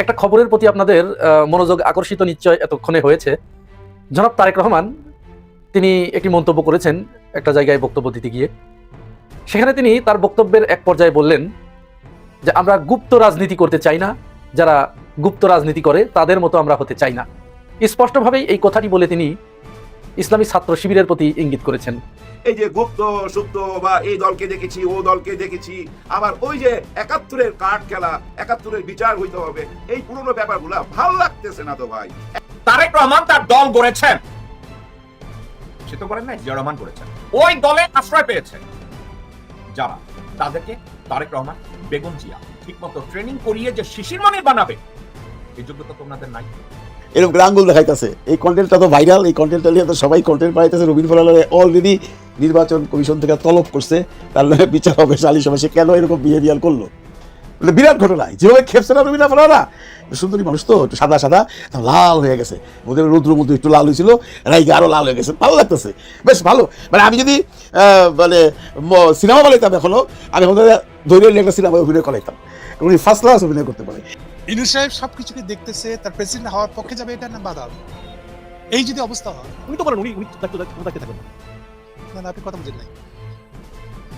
একটা খবরের প্রতি আপনাদের মনোযোগ আকর্ষিত নিশ্চয় এতক্ষণে হয়েছে। জনাব তারেক রহমান, তিনি একটি মন্তব্য করেছেন একটা জায়গায় বক্তব্য দিতে গিয়ে। সেখানে তিনি তার বক্তব্যের এক পর্যায়ে বললেন যে, আমরা গুপ্ত রাজনীতি করতে চাই না। যারা গুপ্ত রাজনীতি করে, তাদের মতো আমরা হতে চাই না। স্পষ্টভাবেই এই কথাটি বলে তিনি ইসলামী ছাত্র শিবিরের প্রতি ইঙ্গিত করেছেন। এই যে গুপ্ত, সুপ্ত বা এই দলকে দেখেছি, ও দলকে দেখেছি, আবার ওই যে একাত্তরের কার্ড খেলা, একাত্তরের বিচার হইতে হবে, এই পুরনো ব্যাপারগুলা ভালো লাগতেছে না তো ভাই। তারেক রহমান তার দল গড়েছেন। সে তো করেন নাই, জিয়া রহমান করেছেন ওই দলে আশ্রয় পেয়েছে। যারা? তাদেরকে তারেক রহমান, বেগম জিয়া, ঠিকমতো ট্রেনিং করিয়ে যে শিশির মনির বানাবে, এই যোগ্যতা তোমাদের নাই। এরকম করে দেখাইতেছে। এই কন্টেন্টটা তো ভাইরাল এই কন্টেন্টটা নিয়ে তো সবাই কন্টেন্ট পাইতেছে রবীন্দ্র ফলালে অলরেডি নির্বাচন কমিশন থেকে তলব করছে। তার নামে বিচার হবে, সালিশ হবে। সে কেন এরকম বিহেভিয়ার করল? মানে বিরাট ঘটনা। যেভাবে খেপছে না রবীন্দ্র ফলারা সুন্দরী মানুষ তো, একটু সাদা সাদা লাল হয়ে গেছে। ওদের রুদ্র মধ্যে একটু লাল হয়েছিল রাইকে আরও লাল হয়ে গেছে। ভালো লাগতেছে। বেশ ভালো। মানে আমি যদি মানে সিনেমা বানাইতাম এখনও, আমি ওদের ধৈর্য একটা সিনেমা অভিনয় করাইতাম। উনি ফার্স্ট ক্লাস অভিনয় করতে পারে। ইনু সাহেব সবকিছুকে দেখতেছে তার প্রেসিডেন্ট হওয়ার পক্ষে যাবে এটা না বাধা? এই যদি অবস্থা হয়। উনি তো বলেন উনি উনি থাকতে থাকবেন না না, আপনি কথা বুঝেন নাই।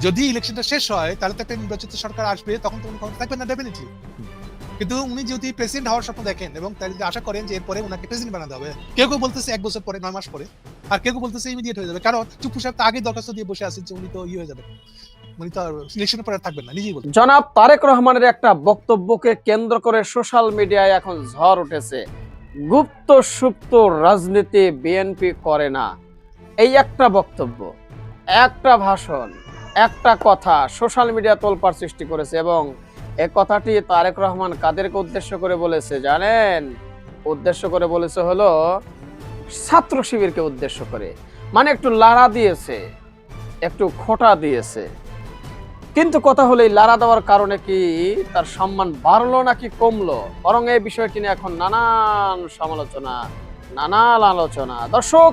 যদি ইলেকশনটা শেষ হয় তাহলে তো একটা নির্বাচিত সরকার আসবে তখন তো উনি ক্ষমতা থাকবেন না ডেফিনেটলি কিন্তু উনি যদি প্রেসিডেন্ট হওয়ার স্বপ্ন দেখেন এবং তাই যদি আশা করেন যে এরপরে ওনাকে প্রেসিডেন্ট বানাতে হবে কেউ কেউ বলতেছে এক বছর পরে নয় মাস পরে আর কেউ কেউ বলতেছে ইমিডিয়েট হয়ে যাবে। কারণ চুপ্পু সাহেব তো আগে দরখাস্ত দিয়ে বসে আছেন যে উনি তো ইয়ে হয়ে যাবে জনাব তারেক রহমানের একটা বক্তব্যকে কেন্দ্র করে সোশ্যাল মিডিয়ায় এখন ঝড় উঠেছে। গুপ্ত সুপ্ত রাজনীতি বিএনপি করে না। এই একটা বক্তব্য, একটা ভাষণ, একটা কথা সোশ্যাল মিডিয়া তোলপাড় সৃষ্টি করেছে এবং এ কথাটি তারেক রহমান কাদেরকে উদ্দেশ্য করে বলেছে জানেন? উদ্দেশ্য করে বলেছে হলো, ছাত্র শিবিরকে উদ্দেশ্য করে। মানে একটু লাড়া দিয়েছে, একটু খোটা দিয়েছে। কিন্তু কথা হলো এই লারা দেওয়ার কারণে কি তার সম্মান বাড়লো নাকি কমলো? বরং এই বিষয়টি নিয়ে এখন নানান সমালোচনা, নানান আলোচনা। দর্শক,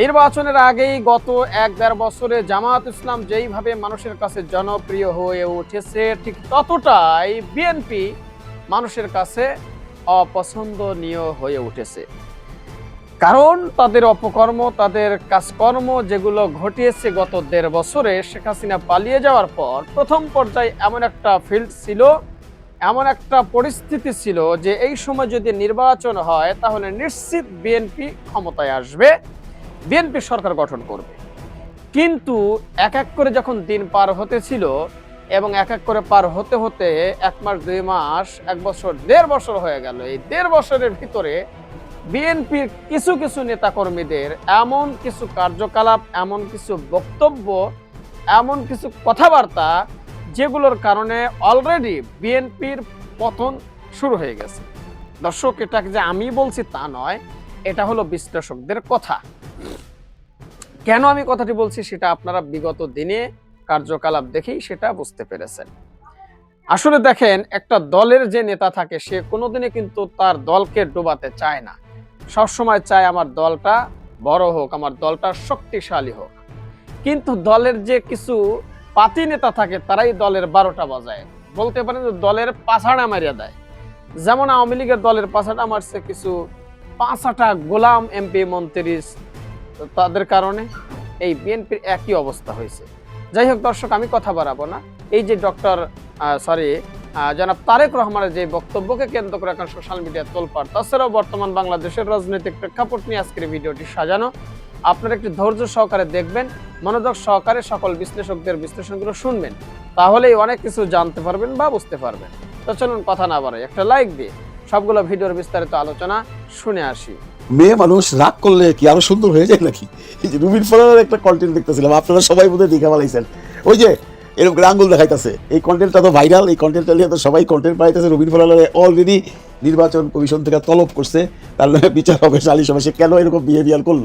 নির্বাচনের আগেই গত এক দেড় বছরে জামাত ইসলাম যেইভাবে মানুষের কাছে জনপ্রিয় হয়ে উঠেছে, ঠিক ততটাই বিএনপি মানুষের কাছে অপছন্দনীয় হয়ে উঠেছে। কারণ তাদের অপকর্ম, তাদের কাজকর্ম যেগুলো ঘটিয়েছে গত দেড় বছরে, শেখ হাসিনা পালিয়ে যাওয়ার পর প্রথম পর্যায়ে এমন একটা ফিল্ড ছিল, এমন একটা পরিস্থিতি ছিল যে এই সময় যদি নির্বাচন হয়, তাহলে নিশ্চিত বিএনপি ক্ষমতায় আসবে বিএনপি সরকার গঠন করবে। কিন্তু এক এক করে যখন দিন পার হতেছিল এবং এক এক করে পার হতে হতে এক মাস, দুই মাস, এক বছর, দেড় বছর হয়ে গেল, এই দেড় বছরের ভিতরে বিএনপির কিছু কিছু নেতাকর্মীদের এমন কিছু কার্যকলাপ, এমন কিছু বক্তব্য, এমন কিছু কথাবার্তা যেগুলোর কারণে অলরেডি বিএনপির পতন শুরু হয়ে গেছে। দর্শক এটাকে যে আমি বলছি তা নয়, এটা হলো বিশ্লেষকদের কথা। কেন আমি কথাটি বলছি সেটা আপনারা বিগত দিনে কার্যকলাপ দেখেই সেটা বুঝতে পেরেছেন। আসলে দেখেন, একটা দলের যে নেতা থাকে, সে কোনোদিনই কিন্তু তার দলকে ডোবাতে চায় না। সবসময় চায় আমার দলটা বড় হোক, আমার দলটা শক্তিশালী হোক। কিন্তু দলের যে কিছু পাতি নেতা থাকে, তারাই দলের বারোটা বাজায়। বলতে পারেন যে দলের পাছাড়া মারিয়া দেয়। যেমন আওয়ামী লীগের দলের পাছাড়া মারছে কিছু পাঁচাটা গোলাম এমপি মন্ত্রী তাদের কারণে। এই বিএনপির একই অবস্থা হয়েছে। যাই হোক দর্শক, আমি কথা বাড়াবো না। এই যে ডক্টর সরি জনাব তারেক রহমানের যে বক্তব্যকে কেন্দ্র করে এখন সোশ্যাল মিডিয়া তোলপাড়। তাছাড়াও বর্তমান বাংলাদেশের রাজনৈতিক প্রেক্ষাপট নিয়ে আজকের ভিডিওটি সাজানো। আপনারা একটু ধৈর্য সহকারে দেখবেন, মনোযোগ সহকারে সকল বিশ্লেষকদের বিশ্লেষণগুলো শুনবেন। তাহলেই অনেক কিছু জানতে পারবেন বা বুঝতে পারবেন। তো চলুন কথা না বাড়াই, একটা লাইক দিয়ে সবগুলো ভিডিওর বিস্তারিত আলোচনা শুনে আসি। মেয়ে মানুষ রাগ করলে কি আরও সুন্দর হয়ে যায় নাকি? এই যে রুবিন ফলার একটা কন্টেন্ট দেখতেছিলাম, আপনারা সবাই বোধহয় দেখে ফেলাইছেন। ওই যে এরকম করে আঙ্গুল দেখাইতেছে। এই কন্টেন্টটা তো ভাইরাল এই কন্টেন্টটা নিয়ে তো সবাই কন্টেন্ট পাইতেছে। রুবিন ফলারে অলরেডি নির্বাচন কমিশন থেকে তলব করছে। তার নামে বিচার হবে সালিশ হবে। সে কেন এরকম বিহেভিয়ার করল?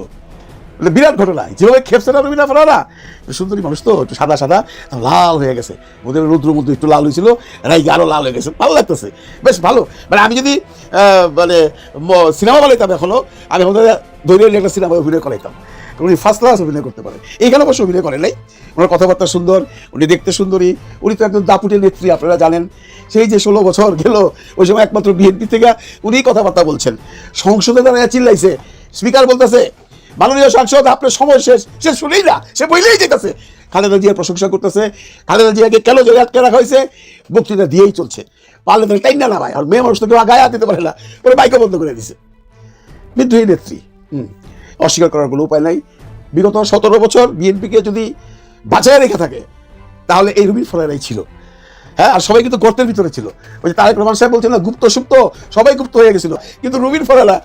মানে বিরাট ঘটনা। যেভাবে খেপছে না রবীন্দ্র ফলারা সুন্দরী মানুষ তো, একটু সাদা সাদা লাল হয়ে গেছে। ওদের রুদ্র মধ্যে একটু লাল হয়েছিল রাইকে আরও লাল হয়ে গেছে। ভালো লাগতেছে। বেশ ভালো। মানে আমি যদি মানে সিনেমা বানাইতাম এখনও, আমি ওদের ধৈর্য একটা সিনেমা অভিনয় করাইতাম। উনি ফার্স্ট ক্লাস অভিনয় করতে পারে। এইখানে অবশ্য অভিনয় করেন নাই। ওনার কথাবার্তা সুন্দর, উনি দেখতে সুন্দরী। উনি তো একজন দাপুটের নেত্রী, আপনারা জানেন। সেই যে ষোলো বছর গেল, ওই সময় একমাত্র বিএনপি থেকে উনি কথাবার্তা বলছেন। সংসদে দাঁড়িয়ে চিল্লাইছে, স্পিকার বলতেছে, মাননীয় সাংসদ, আপনার সময় শেষ। সে শুনেই না, সে বইলেই যেতেছে। খালেদা জিয়ার প্রশংসা করতেছে। খালেদা জিয়াকে কেন জেলে আটকে রাখা হয়েছে? বক্তৃতা দিয়েই চলছে। পারলে তো টাইম না নামায় আর মেয়ে মানুষ তো কেউ গায়ে হাত দিতে পারে না। ওরা বাইকে বন্ধ করে দিছে। বিদ্রোহী নেত্রী। হুম। অস্বীকার করার কোনো উপায় নাই। বিগত সতেরো বছর বিএনপিকে যদি বাঁচায় রেখে থাকে, তাহলে এই রুবিন ফরারাই ছিল। হ্যাঁ আর সবাই কিন্তু গর্তের ভিতরে ছিল। ওই যে তারেক রহমান সাহেব বলছেন না, গুপ্ত সুপ্ত, সবাই গুপ্ত হয়ে গেছিল। কিন্তু রুবিন ফরালা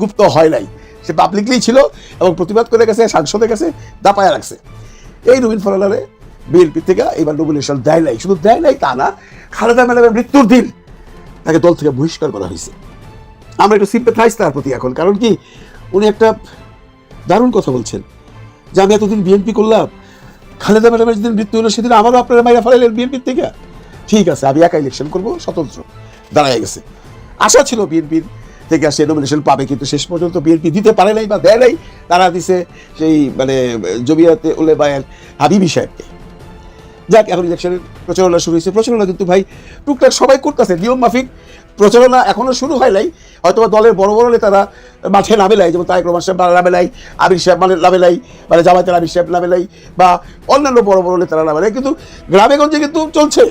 গুপ্ত হয় নাই। সে পাবলিকলি ছিল এবং প্রতিবাদ করে গেছে সাংসদে গেছে দাপায়া রাখছে। এই রুবিন ফরালারে বিএনপি থেকে এবার নমিনেশন দেয় নাই। শুধু দেয় নাই তা না, খালেদা ম্যাডামের মৃত্যুর দিন তাকে দল থেকে বহিষ্কার করা হয়েছে। আমরা একটু সিম্পেথাইজ তার প্রতি এখন। কারণ কি, উনি একটা দারুণ কথা বলছেন। যে আমি এতদিন বিএনপি করলাম, খালেদা ম্যাডামের যেদিন মৃত্যু হলো, সেদিন আমারও আপনারা মাইরা ফেলাইলেন বিএনপির থেকে। ঠিক আছে, আমি একা ইলেকশন করব, স্বতন্ত্র। দাঁড়ায় গেছে। আশা ছিল বিএনপির থেকে সে নমিনেশন পাবে, কিন্তু শেষ পর্যন্ত বিএনপি দিতে পারে নাই বা দেয় নাই। তারা দিছে সেই মানে জমিয়াতে উলে বায়ান হাবিবি সাহেবকে। যাক, এখন ইলেকশনের প্রচারণা শুরু হয়েছে। প্রচারণা কিন্তু ভাই, টুকটাক সবাই করতেছে। নিয়ম মাফিক প্রচারণা এখনও শুরু হয় নাই। হয়তো বা দলের বড় বড় নেতারা মাঠে নামে নাই, যেমন তারেক রহমান সাহেব নামে নাই আবির সাহেব মানে নামে নাই মানে জামায়াতের আবির সাহেব নামে নাই, বা অন্যান্য বড় বড় নেতারা নামে নাই। কিন্তু গ্রামে গঞ্জে কিন্তু চলছে।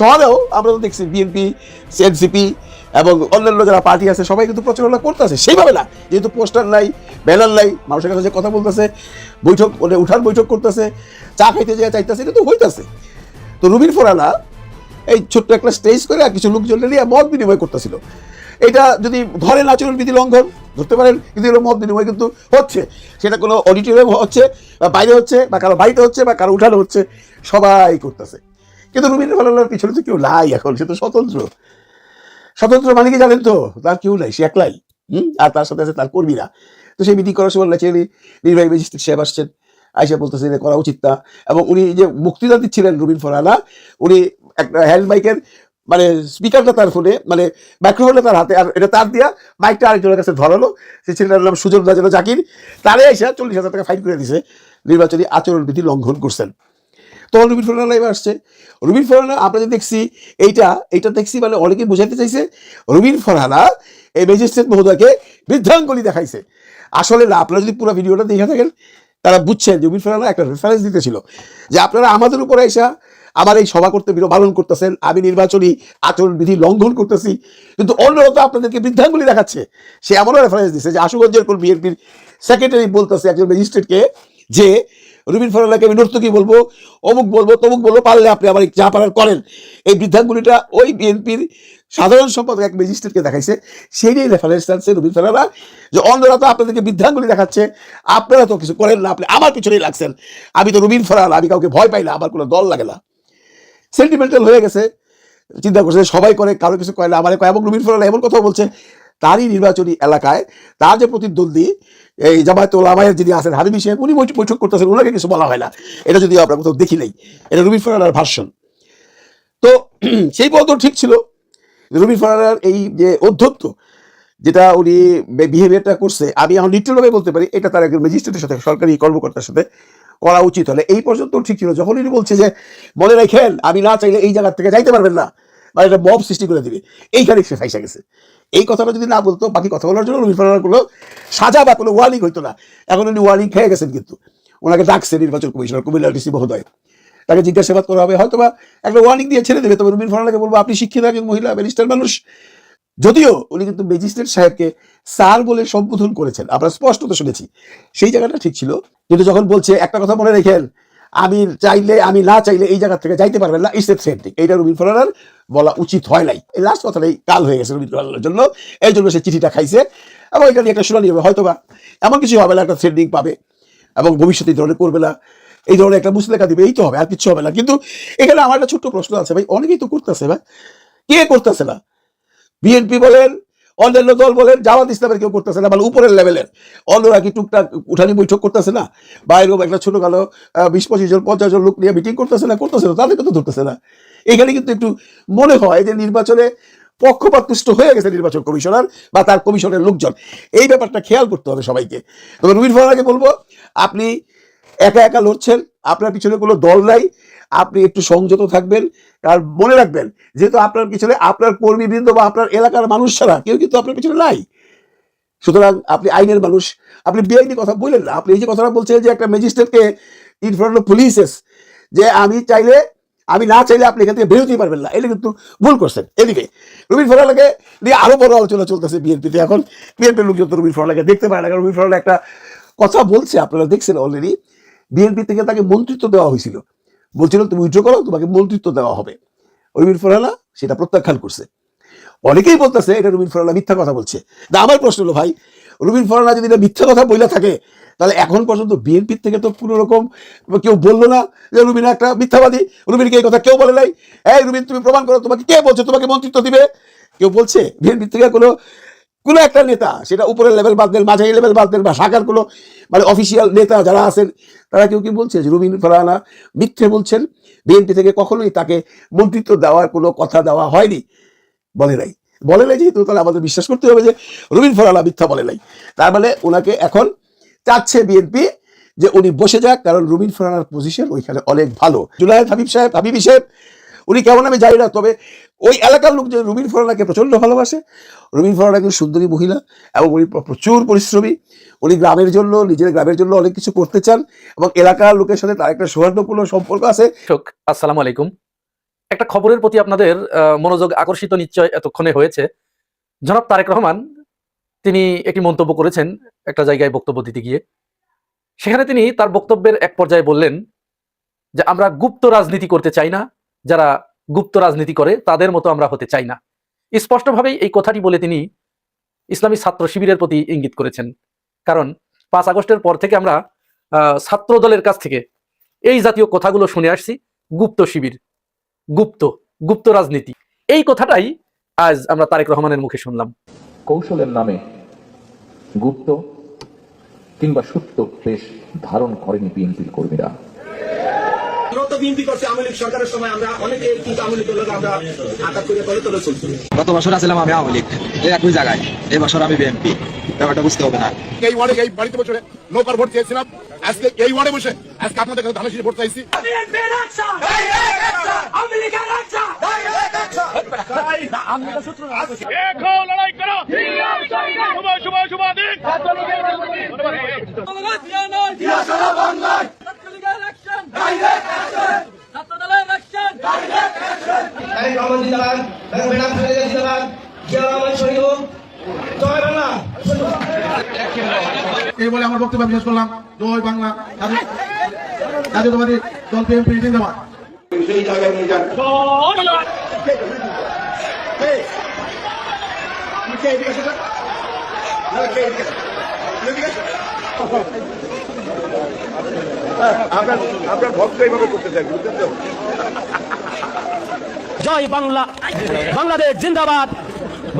শহরেও আমরা তো দেখছি বিএনপি এনসিপি এবং অন্যান্য যারা পার্টি আছে, সবাই কিন্তু প্রচারণা করতেছে। সেইভাবে না, যেহেতু পোস্টার নাই, ব্যানার নাই, মানুষের কাছে যে কথা বলতেছে, বৈঠক মানে উঠার বৈঠক করতেছে, চা খাইতে যায় চাইতেছে, কিন্তু হইতাছে। তো রুবির ফোরানা এই ছোট্ট একটা স্টেজ করে আর কিছু লোকজন নিয়ে মত বিনিময় করতেছিল। এটা যদি ধরেন আচরণ বিধি লঙ্ঘন, ধরতে পারেন, কিন্তু এগুলো মত বিনিময় কিন্তু হচ্ছে। সেটা কোনো অডিটোরিয়াম হচ্ছে, বা বাইরে হচ্ছে, বা কারও বাড়িতে হচ্ছে, বা কারও উঠানো হচ্ছে, সবাই করতেছে। কিন্তু রুবিনের ফলানোর পিছনে তো কেউ নাই এখন, সে তো স্বতন্ত্র। স্বতন্ত্র মানে কি জানেন তো? তার কেউ নাই, সে একলাই, হুম? আর তার সাথে আছে তার কর্মীরা। তো সেই মিটিং করার সময় ন্যাচারালি নির্বাহী ম্যাজিস্ট্রেট সাহেব আসছেন, আইসা বলতেছে এটা করা উচিত না। এবং উনি যে বক্তৃতা দিচ্ছিলেন রুবিন ফরানা উনি একটা হ্যান্ড মাইকের মানে স্পিকারটা তার ফোনে মানে মাইক্রোফোনটা তার হাতে, আর এটা তার দিয়া মাইকটা আরেকজনের কাছে ধরালো। সেই ছেলেটার নাম সুজন রাজেন জাকির। তারে এসে চল্লিশ হাজার টাকা ফাইন করে দিছে নির্বাচনী আচরণবিধি লঙ্ঘন করছেন। তখন রুবিন ফোরানা এবার আসছে। রুবিন ফরহানা আমরা যে দেখছি, এইটা এইটা দেখছি মানে অনেকে বোঝাতে চাইছে, রুবিন ফরহানা এই ম্যাজিস্ট্রেট মহোদয়কে বৃদ্ধাঙ্গুলি দেখাইছে। আসলে না, আপনারা যদি পুরো ভিডিওটা দেখে থাকেন, তারা বুঝছেন যে রুবিন ফরহানা একটা রেফারেন্স দিতেছিল। যে আপনারা আমাদের উপরে এসা আমার এই সভা করতে পালন করতেছেন। আমি নির্বাচনী আচরণ বিধি লঙ্ঘন করতেছি। কিন্তু অন্যরা তো আপনাদেরকে বৃদ্ধাঙ্গুলি দেখাচ্ছে। সে এমনও রেফারেন্স দিচ্ছে যে আশুগঞ্জের কোন বিএনপির সেক্রেটারি বলতেছে একজন ম্যাজিস্ট্রেটকে যে, রুবিন ফরালাকে আমি নর্তকী বলব, অমুক বলব, তমুক বলব, পারলে আপনি আমার যা পারার করেন। এই বৃদ্ধাঙ্গুলিটা ওই বিএনপির সাধারণ সম্পাদক এক ম্যাজিস্ট্রেটকে দেখাইছে। সেইটাই রেফারেন্স টানছে রুবিন ফরালা যে অন্যরা তো আপনাদেরকে বৃদ্ধাঙ্গুলি দেখাচ্ছে। আপনারা তো কিছু করেন না, আপনি আমার পিছনেই লাগছেন। আমি তো রুবিন ফরাল আমি কাউকে ভয় পাই না, আমার কোনো দল লাগে না। সেন্টিমেন্টাল হয়ে গেছে। চিন্তা করছে সবাই করে, কারও কিছু না। আমার কয় এবং রুবিন ফরাল এমন কথা বলছে, তারই নির্বাচনী এলাকায় তার যে প্রতিদ্বন্দ্বী, এই জামায়াত ওলামায়ের যিনি আছেন, হাবিবি সাহেব, উনি বৈঠক করতেছেন ওনাকে কিছু বলা হয় না। এটা যদি আমরা কোথাও দেখি নাই, এটা রুবিন ফরানার ভার্সন তো সেই পর্যন্ত ঠিক ছিল। রুবিন ফরানার এই যে অধ্যত্ত যেটা উনি বিহেভিয়ারটা করছে, আমি এখন লিটলভাবে বলতে পারি, এটা তার একজন ম্যাজিস্ট্রেটের সাথে, সরকারি কর্মকর্তার সাথে করা উচিত হলে। এই পর্যন্ত ঠিক ছিল। যখন উনি বলছে যে, মনে রাখেন, আমি না চাইলে এই জায়গা থেকে যাইতে পারবেন না বা এটা মব সৃষ্টি করে দিবে। এইখানে সে ফাইসা গেছে। এই কথাটা যদি না বলতো, বাকি কথা বলার জন্য রুবি ফরানার কোনো সাজা বা কোনো ওয়ার্নিং হইতো না। এখন উনি ওয়ার্নিং খেয়ে গেছেন কিন্তু। ওনাকে ডাকছে নির্বাচন কমিশনার কুমিল্লার ডিসি মহোদয়। তাকে জিজ্ঞাসাবাদ করা হবে। হয়তো বা একটা ওয়ার্নিং দিয়ে ছেড়ে দেবে। তবে রুবিন ফরানাকে বলব, আপনি শিক্ষিত একজন মহিলা, ব্যারিস্টার মানুষ। যদিও উনি কিন্তু ম্যাজিস্ট্রেট সাহেবকে স্যার বলে সম্বোধন করেছেন। আমরা স্পষ্টত শুনেছি। সেই জায়গাটা ঠিক ছিল। কিন্তু যখন বলছে, একটা কথা মনে রেখেন, আমি চাইলে, আমি না চাইলে এই জায়গা থেকে যাইতে পারবেন না ইসেপ সেন্টিক এইটা রুবিন ফরানার বলা উচিত হয় নাই। এই লাস্ট কথাটাই কাল হয়ে গেছে রুবিন ফরানার জন্য। এই জন্য সে চিঠিটা খাইছে। এবং এখানে একটা শুনানি হবে হয়তো বা এমন কিছু হবে না, একটা থ্রেডিং পাবে। এবং ভবিষ্যতে এই ধরনের করবে না। এই ধরনের একটা মুসলেখা দিবে, এই তো হবে, আর কিছু হবে না। কিন্তু এখানে আমার একটা ছোট্ট প্রশ্ন আছে ভাই, অনেকেই তো করতেছে ভাই কে করতেছে না? বিএনপি বলেন, অন্যান্য দল বলেন, জামাত ইসলামের কেউ করতেছে না মানে উপরের লেভেলের। অন্যরা কি টুকটাক উঠানি বৈঠক করতেছে না? বাইরেও একটা ছোট কালো বিশ পঁচিশ জন, পঞ্চাশ জন লোক নিয়ে মিটিং করতেছে না করতেছে না, তাদেরকে তো ধরতেছে না। এখানে কিন্তু একটু মনে হয় যে নির্বাচনে পক্ষপাতপুষ্ট হয়ে গেছে নির্বাচন কমিশনার বা তার কমিশনের লোকজন। এই ব্যাপারটা খেয়াল করতে হবে সবাইকে। তবে রুবিন ফারানাকে বলব, আপনি একা একা লড়ছেন, আপনার পিছনে কোনো দল নাই আপনি একটু সংযত থাকবেন আর মনে রাখবেন, যেহেতু আপনার পিছনে আপনার কর্মীবৃন্দ বা আপনার এলাকার মানুষ ছাড়া কেউ কিন্তু আপনার পিছনে নাই। সুতরাং আপনি আইনের মানুষ, আপনি বেআইনি কথা বললেন না, আপনি এই যে কথাটা বলছেন যে একটা ম্যাজিস্ট্রেটকে ইন ফ্রন্ট অফ পুলিশেস যে আমি চাইলে, আমি না চাইলে আপনি এখান থেকে বেরোতেই পারবেন না, এটা কিন্তু ভুল করছেন। এদিকে, রুবিন ফরালাকে নিয়ে আরও বড় আলোচনা চলতেছে বিএনপিতে এখন। বিএনপির লোকজন তো রুবিন ফরালাকে দেখতে পারে না, কারণ রুবিন ফরালা একটা কথা বলছে, আপনারা দেখছেন অলরেডি বিএনপি থেকে তাকে মন্ত্রিত্ব দেওয়া হয়েছিল। বলছিল, তুমি উইথড্র করো, তোমাকে মন্ত্রিত্ব দেওয়া হবে। রুবিন ফরালা সেটা প্রত্যাখ্যান করছে। অনেকেই বলতেছে, এটা রুবিন ফরালা মিথ্যা কথা বলছে। না আমার প্রশ্ন হলো, ভাই, রুবিন ফরালা যদি এটা মিথ্যা কথা বলে থাকে, তাহলে এখন পর্যন্ত বিএনপির থেকে তো কোনো রকম কেউ বলল না যে রুবিন একটা মিথ্যাবাদী? রুবিনকে এই কথা কেউ বলে নাই? এই রুবিন, তুমি প্রমাণ করো, তোমাকে কে বলছে? তোমাকে মন্ত্রিত্ব দিবে? কেউ বলছে বিএনপির থেকে কোনো কোনো একটা নেতা, সেটা উপরের লেভেল বাদ দেন মাঝারি লেভেল বাদ দেন বা শাখার কোনো মানে অফিসিয়াল নেতা যারা আছেন, তারা কেউ কি বলছে? যে রুবিন ফরানা মিথ্যে বলছেন। বিএনপি থেকে কখনোই তাকে মন্ত্রিত্ব দেওয়ার কোনো কথা দেওয়া হয়নি। বলে নাই। বলে নাই যেহেতু, তাহলে আমাদের বিশ্বাস করতে হবে যে রুবিন ফরালা মিথ্যা বলে নাই। তার মানে ওনাকে এখন চাচ্ছে বিএনপি যে উনি বসে যাক, কারণ রুবিন ফরানার পজিশন ওইখানে অনেক ভালো। জুলাইদ হাবিব সাহেব, হাবিবি সাহেব উনি কেমন আমি জানি না, তবে ওই এলাকার লোক যে রুবিন ফরানাকে প্রচণ্ড ভালোবাসে, রুবিন ফরানা একজন সুন্দরী মহিলা এবং উনি প্রচুর পরিশ্রমী। উনি গ্রামের জন্য, নিজের গ্রামের জন্য অনেক কিছু করতে চান এবং এলাকার লোকের সাথে তার একটা সৌহার্দ্যপূর্ণ সম্পর্ক আছে। আসসালামু আলাইকুম। একটা খবরের প্রতি আপনাদের মনোযোগ আকর্ষিত নিশ্চয় এতক্ষণে হয়েছে। জনাব তারেক রহমান, তিনি একটি মন্তব্য করেছেন একটা জায়গায় বক্তব্য দিতে গিয়ে। সেখানে তিনি তার বক্তব্যের এক পর্যায়ে বললেন যে, আমরা গুপ্ত রাজনীতি করতে চাই না যারা গুপ্ত রাজনীতি করে, তাদের মতো আমরা হতে চাই না। স্পষ্টভাবেই এই কথাটি বলে তিনি ইসলামী ছাত্র শিবিরের প্রতি ইঙ্গিত করেছেন। কারণ পাঁচ আগস্টের পর থেকে আমরা ছাত্র দলের কাছ থেকে এই জাতীয় কথাগুলো শুনে আসছি, গুপ্ত শিবির, গুপ্ত গুপ্ত রাজনীতি। এই কথাটাই আজ আমরা তারেক রহমানের মুখে শুনলাম। কৌশলের নামে গুপ্ত কিংবা সুপ্ত বেশ ধারণ করেনি বিএনপির কর্মীরা। আমরাও তো আওয়ামী লীগ সরকারের সময় আমরা অনেকে কিন্তু আওয়ামী লীগের লোক আমরা আঘাত করে তলে তলে চলছি গত বছর আসলাম আমি আওয়ামী লীগ এই একই জায়গায় এই বছর আমি বিএনপি ব্যাপারটা বুঝতে হবে না এই ওয়ার্ডে এই বাড়িতে বসে নৌকার ভোট চেয়েছিলাম আজকে এই ওয়ার্ডে বসে আজকে আপনাদের কাছে ধানের ভোট চাইছি এই বলে আমার বক্তব্য শেষ করলাম। জয় বাংলা। জাতীয়- জাতীয়তাবাদী দল বিএনপি জিন্দাবাদ। সেই জায়গায় নিয়ে যান আপনার আপনার ভক্ত এইভাবে করতে চাই বুঝলেন তো? জয় বাংলা। বাংলাদেশ জিন্দাবাদ।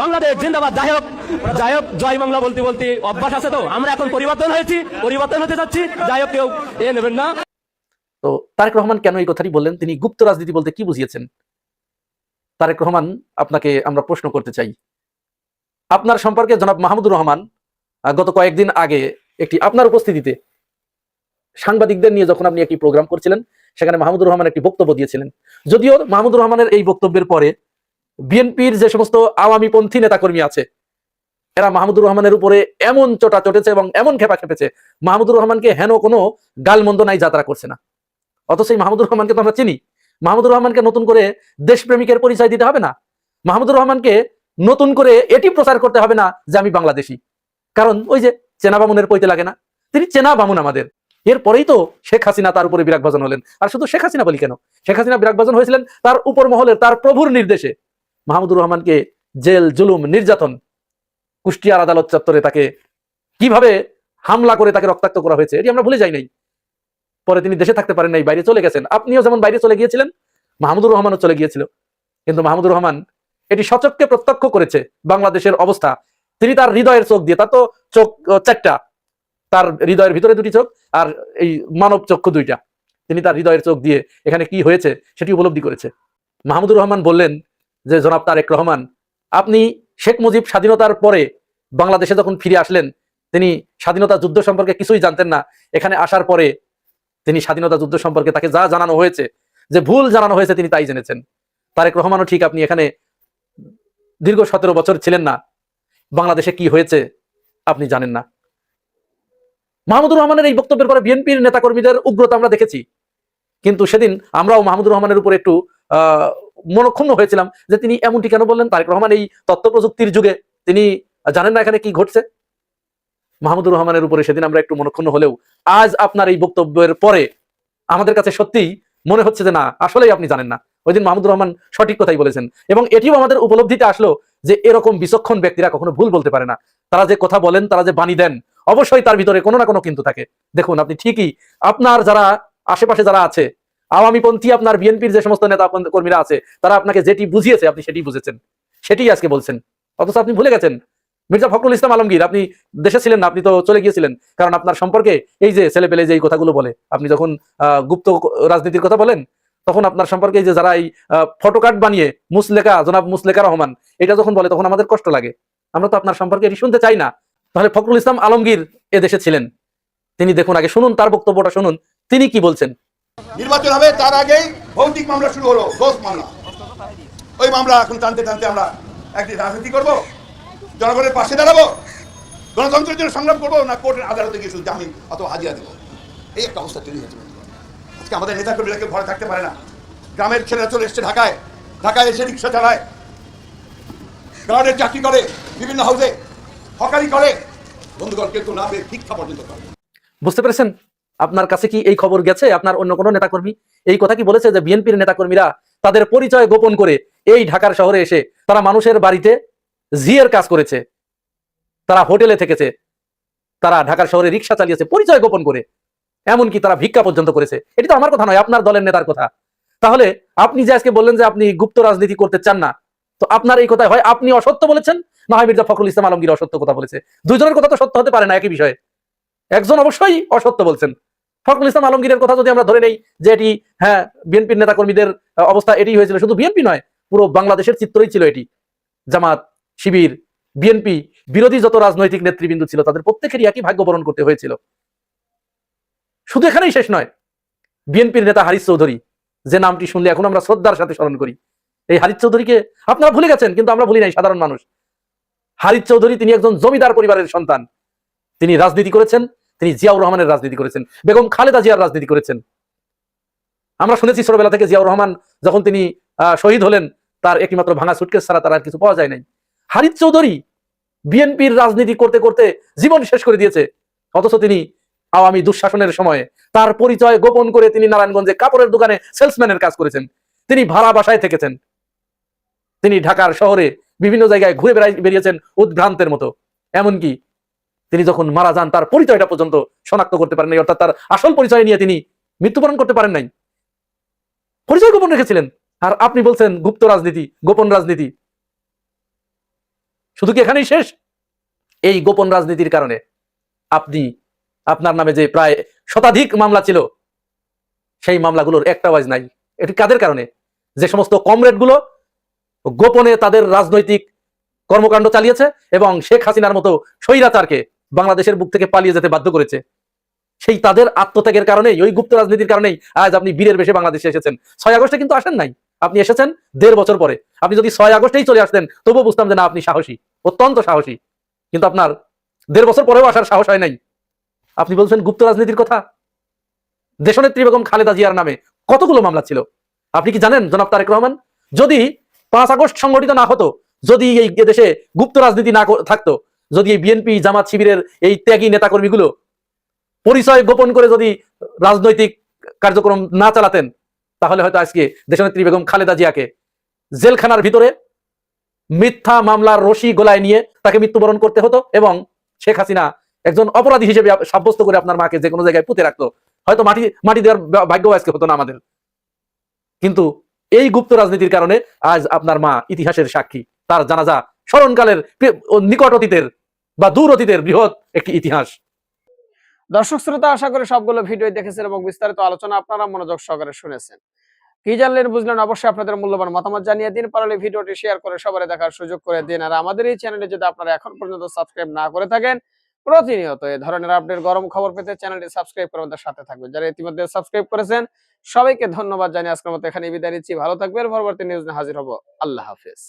বাংলাদেশ জিন্দাবাদ। যাই হোক যাই হোক, জয় বাংলা বলতে বলতে অভ্যাস আছে তো। আমরা এখন পরিবর্তন হয়েছি, পরিবর্তন হতে যাচ্ছি। যাই হোক, কেউ এ নেবেন না। তো তারেক রহমান কেন এই কথাটি বললেন? তিনি গুপ্ত রাজনীতি বলতে কি বুঝিয়েছেন? তারেক রহমান, আপনাকে আমরা প্রশ্ন করতে চাই। আপনার সম্পর্কে জনাব মাহমুদুর রহমান গত কয়েকদিন আগে একটি আপনার উপস্থিতিতে সাংবাদিকদের নিয়ে যখন আপনি একটি প্রোগ্রাম করছিলেন, সেখানে মাহমুদুর রহমান একটি বক্তব্য দিয়েছিলেন। যদিও মাহমুদুর রহমানের এই বক্তব্যের পরে বিএনপির যে সমস্ত আওয়ামী পন্থী নেতাকর্মী আছে, এরা মাহমুদুর রহমানের উপরে এমন চটা চটেছে এবং এমন খেপা খেপেছে, মাহমুদুর রহমানকে হেন কোনো গালমন্দ নাই যাত্রা করছে না। অথচ এই মাহমুদুর রহমানকে তো আমরা চিনি। মাহমুদুর রহমানকে নতুন করে দেশপ্রেমিকের পরিচয় দিতে হবে না। মাহমুদুর রহমানকে নতুন করে এটি প্রচার করতে হবে না যে আমি বাংলাদেশি। কারণ ওই যে চেনা বামুনের পইতে লাগে না। তিনি চেনা বামুন আমাদের। এরপরেই তো শেখ হাসিনা তার উপরে বিরাগভাজন হলেন। আর শুধু শেখ হাসিনা বলি কেন? শেখ হাসিনা বিরাগভাজন হয়েছিলেন তার উপর মহলের তার প্রভুর নির্দেশে। মাহমুদুর রহমানকে জেল, জুলুম, নির্যাতন কুষ্টিয়ার আদালত চত্বরে তাকে কীভাবে হামলা করে তাকে রক্তাক্ত করা হয়েছে, এটি আমরা ভুলে যাই নাই। পরে তিনি দেশে থাকতে পারেন নাই, বাইরে চলে গেছেন। আপনিও যেমন বাইরে চলে গিয়েছিলেন, মাহমুদুর রহমানও চলে গিয়েছিল। কিন্তু মাহমুদুর রহমান এটি সচককে প্রত্যক্ষ করেছে বাংলাদেশের অবস্থা। তিনি তার হৃদয়ের চোখ দিয়ে, তার তো চোখ চারটা তার হৃদয়ের ভিতরে দুটি চোখ আর এই মানব চক্ষু দুইটা। তিনি তার হৃদয়ের চোখ দিয়ে এখানে কি হয়েছে সেটি উপলব্ধি করেছে। মাহমুদুর রহমান বললেন যে, জনাব তারেক রহমান, আপনি শেখ মুজিব স্বাধীনতার পরে বাংলাদেশে যখন ফিরে আসলেন, তিনি স্বাধীনতা যুদ্ধ সম্পর্কে কিছুই জানতেন না। এখানে আসার পরে তিনি স্বাধীনতা যুদ্ধ সম্পর্কে তাকে যা জানানো হয়েছে, যে ভুল জানানো হয়েছে তিনি তাই জেনেছেন। তারেক রহমানও ঠিক আপনি এখানে দীর্ঘ সতেরো বছর ছিলেন না। বাংলাদেশে কি হয়েছে আপনি জানেন না। মাহমুদুর রহমানের এই বক্তব্যের পরে বিএনপির নেতাকর্মীদের উগ্রতা আমরা দেখেছি। কিন্তু সেদিন আমরাও মাহমুদুর রহমানের উপর একটু মনক্ষুণ্ণ হয়েছিলাম যে তিনি এমনটি কেন বললেন? তারেক রহমান এই তথ্য প্রযুক্তির যুগে তিনি জানেন না এখানে কি ঘটছে? মাহমুদুর রহমানের উপরে সেদিন আমরা একটু মনক্ষুণ্ণ হলেও আজ আপনার এই বক্তব্যের পরে আমাদের কাছে সত্যিই মনে হচ্ছে যে না, আসলেই আপনি জানেন না। ওই দিন মাহমুদুর রহমান সঠিক কথাই বলেছেন এবং এটিও আমাদের উপলব্ধিতে আসলো যে এরকম বিচক্ষণ ব্যক্তিরা কখনো ভুল বলতে পারে না। তারা যে কথা বলেন, তারা যে বাণী দেন অবশ্যই তার ভিতরে কোনো না কোনো কিন্তু থাকে। দেখুন, আপনি ঠিকই, আপনার যারা আশেপাশে যারা আছে, আওয়ামীপন্থী আপনার বিএনপির যে সমস্ত নেতা কর্মীরা আছে, তারা আপনাকে যেটি বুঝিয়েছে, আপনি সেটি বুঝেছেন। সেটি আজকে বলছেন। অথচ আপনি ভুলে গেছেন। মির্জা ফখরুল ইসলাম আলমগীর, আপনি দেশে ছিলেন না, আপনি তো চলে গিয়েছিলেন। কারণ আপনার সম্পর্কে এই যে ছেলে পেলে যে এই কথাগুলো বলে, আপনি যখন গুপ্ত রাজনীতির কথা বলেন, তখন আপনার সম্পর্কে যে যারা এই ফটোকার্ড বানিয়ে মুসলেকা জনাব মুসলেকা রহমান, এটা যখন বলে, তখন আমাদের কষ্ট লাগে। আমরা তো আপনার সম্পর্কে এটি শুনতে চাই না। তাহলে ফখরুল ইসলাম আলমগীর এ দেশে ছিলেন। তিনি দেখুন আগে শুনুন, তার বক্তব্যটা শুনুন। তিনি কি বলছেন? নির্বাচন হবে, তার আগেই ভৌতিক মামলা শুরু হলো, দোষ মামলা। ওই মামলা এখন টানতে টানতে আমরা একটি রাজনীতি করব, জনগণের পাশে দাঁড়াবো, গণতন্ত্রের জন্য সংগ্রাম করব, না কোর্টের আদালতে শুধু জামিন অথবা হাজিরা দেবো? এই একটা অবস্থা তৈরি হয়েছে। আজকে আমাদের নেতা কর্মীরা কেউ ঘরে থাকতে পারে না। গ্রামের ছেলেরা চলে এসছে ঢাকায়। ঢাকায় এসে রিক্সা চালায়। গার্ডের চাকরি করে বিভিন্ন হাউসে হকারি করে। বন্ধুগণ কিন্তু না ভিক্ষা পর্যন্ত করে। বুঝতে পেরেছেন? আপনার কাছে কি এই খবর গেছে? আপনার অন্য কোনো নেতাকর্মী? এই কথা কি বলেছে যে বিএনপির নেতাকর্মীরা তাদের পরিচয় গোপন করে এই ঢাকার শহরে এসে তারা মানুষের বাড়িতে জিয়ের কাজ করেছে, তারা হোটেলে থেকেছে, তারা ঢাকার শহরে রিক্সা চালিয়েছে, পরিচয় গোপন করে, এমনকি তারা ভিক্ষা পর্যন্ত করেছে। এটি তো আমার কথা নয়, আপনার দলের নেতার কথা। তাহলে আপনি যে আজকে বললেন যে আপনি গুপ্ত রাজনীতি করতে চান না, তো আপনার এই কথায় হয় আপনি অসত্য বলেছেন? হয় মির্জা ফখরুল ইসলাম আলমগীর অসত্য কথা বলেছে। দুজনের কথা তো সত্য হতে পারে না, একই বিষয়ে। একজন অবশ্যই অসত্য বলছেন। ফখরুল ইসলাম আলমগীরের কথা যদি আমরা ধরে নেই যে এটি হ্যাঁ বিএনপির নেতাকর্মীদের অবস্থা এটি হয়েছিল, শুধু বিএনপি নয়, পুরো বাংলাদেশের চিত্রই ছিল এটি। জামাত, শিবির, বিএনপি বিরোধী যত রাজনৈতিক নেতৃবৃন্দ ছিল, তাদের প্রত্যেকেরই একই ভাগ্য বরণ করতে হয়েছিল। শুধু এখানেই শেষ নয়, বিএনপির নেতা হারিস চৌধুরী, যে নামটি শুনলে এখন আমরা শ্রদ্ধার সাথে স্মরণ করি। এই হারিস চৌধুরীকে আপনারা ভুলে গেছেন, কিন্তু আমরা ভুলি নাই, সাধারণ মানুষ। হারিস চৌধুরী তিনি একজন জমিদার পরিবারের সন্তান। তিনি রাজনীতি করেছেন, তিনি জিয়াউর রহমানের রাজনীতি করেছেন, বেগম খালেদা জিয়ার রাজনীতি করেছেন। আমরা শুনেছি ছোটবেলা থেকে জিয়াউর রহমান যখন তিনি শহীদ হলেন, তার একমাত্র ভাঙা সুটকেস ছাড়া তার আর কিছু পাওয়া যায় নাই। হারিদ চৌধুরী বিএনপির রাজনীতি করতে করতে জীবন শেষ করে দিয়েছে। অথচ তিনি আওয়ামী দুঃশাসনের সময়ে তার পরিচয় গোপন করে তিনি নারায়ণগঞ্জে কাপড়ের দোকানে সেলসম্যানের কাজ করেছেন। তিনি ভাড়া বাসায় থেকেছেন। তিনি ঢাকার শহরে বিভিন্ন জায়গায় ঘুরে বেড়াই বেরিয়েছেন উদ্ভ্রান্তের মতো। এমনকি তিনি যখন মারা যান, তার পরিচয়টা পর্যন্ত শনাক্ত করতে পারেন নাই, অর্থাৎ তার আসল পরিচয় নিয়ে তিনি মৃত্যুবরণ করতে পারেন নাই। পরিচয় গোপন রেখেছিলেন। আর আপনি বলছেন গুপ্ত রাজনীতি, গোপন রাজনীতি। শুধু কি এখানেই শেষ? এই গোপন রাজনীতির কারণে আপনি, আপনার নামে যে প্রায় শতাধিক মামলা ছিল, সেই মামলাগুলোর একটা ওয়াজ নাই। এটি কাদের কারণে? যে সমস্ত কমরেডগুলো গোপনে তাদের রাজনৈতিক কর্মকাণ্ড চালিয়েছে এবং শেখ হাসিনার মতো স্বৈরাচারকে বাংলাদেশের বুক থেকে পালিয়ে যেতে বাধ্য করেছে। সেই তাদের আত্মত্যাগের কারণেই, ওই গুপ্ত রাজনীতির কারণেই আজ আপনি বীরের বেশে বাংলাদেশে এসেছেন। ছয় আগস্টে কিন্তু আসেন নাই। আপনি এসেছেন দেড় বছর পরে। আপনি যদি ছয় আগস্টেই চলে আসতেন, তবুও বুঝতাম যে না, আপনি সাহসী, অত্যন্ত সাহসী। কিন্তু আপনার দেড় বছর পরেও আসার সাহস হয় নাই। আপনি বলছেন গুপ্ত রাজনীতির কথা? দেশনেত্রী বেগম খালেদা জিয়ার নামে কতগুলো মামলা ছিল? আপনি কি জানেন, জনাব তারেক রহমান? যদি পাঁচ আগস্ট সংগঠিত না হতো, যদি এই দেশে গুপ্ত রাজনীতি না থাকতো, যদি এই বিএনপি জামাত শিবিরের এই ত্যাগী নেতাকর্মীগুলো পরিচয় গোপন করে যদি রাজনৈতিক কার্যক্রম না চালাতেন, তাহলে হয়তো আজকে দেশনেত্রী বেগম খালেদা জিয়াকে জেলখানার ভিতরে মিথ্যা মামলার রশি গোলায় নিয়ে তাকে মৃত্যুবরণ করতে হতো এবং শেখ হাসিনা একজন অপরাধী হিসেবে সাব্যস্ত করে আপনার মাকে যে কোনো জায়গায় পুঁতে রাখতো। হয়তো মাটি মাটি দেওয়ার ভাগ্য আজকে হতো না আমাদের। কিন্তু এই গুপ্ত রাজনীতির কারণে আজ আপনার মা ইতিহাসের সাক্ষী। তার জানাজা স্মরণকালের নিকট অতীতের বা দূর অতীতের বৃহৎ একটি ইতিহাস। দর্শক শ্রোতা, আশা করি সবগুলো ভিডিও দেখেছেন এবং বিস্তারিত আলোচনা আপনারা মনোযোগ সহকারে শুনেছেন। কি জানলেন, বুঝলেন, অবশ্যই আপনাদের মূল্যবান মতামত জানিয়ে দিন। পারলে ভিডিওটি শেয়ার করে সবাই দেখার সুযোগ করে দিন। আর আমাদের এই চ্যানেলে যদি আপনারা এখন পর্যন্ত সাবস্ক্রাইব না করে থাকেন প্রতিনিয়ত এই ধরনের আপডেট গরম খবর পেতে চ্যানেলটি সাবস্ক্রাইব করে আমাদের সাথে থাকবে যারা ইতিমধ্যে সাবস্ক্রাইব করেছেন, সবাইকে ধন্যবাদ জানিয়ে আজকের মতো এখানে বিদায় নিচ্ছি। ভালো থাকবেন, পরবর্তী নিউজ হাজির হব। আল্লাহ হাফিজ।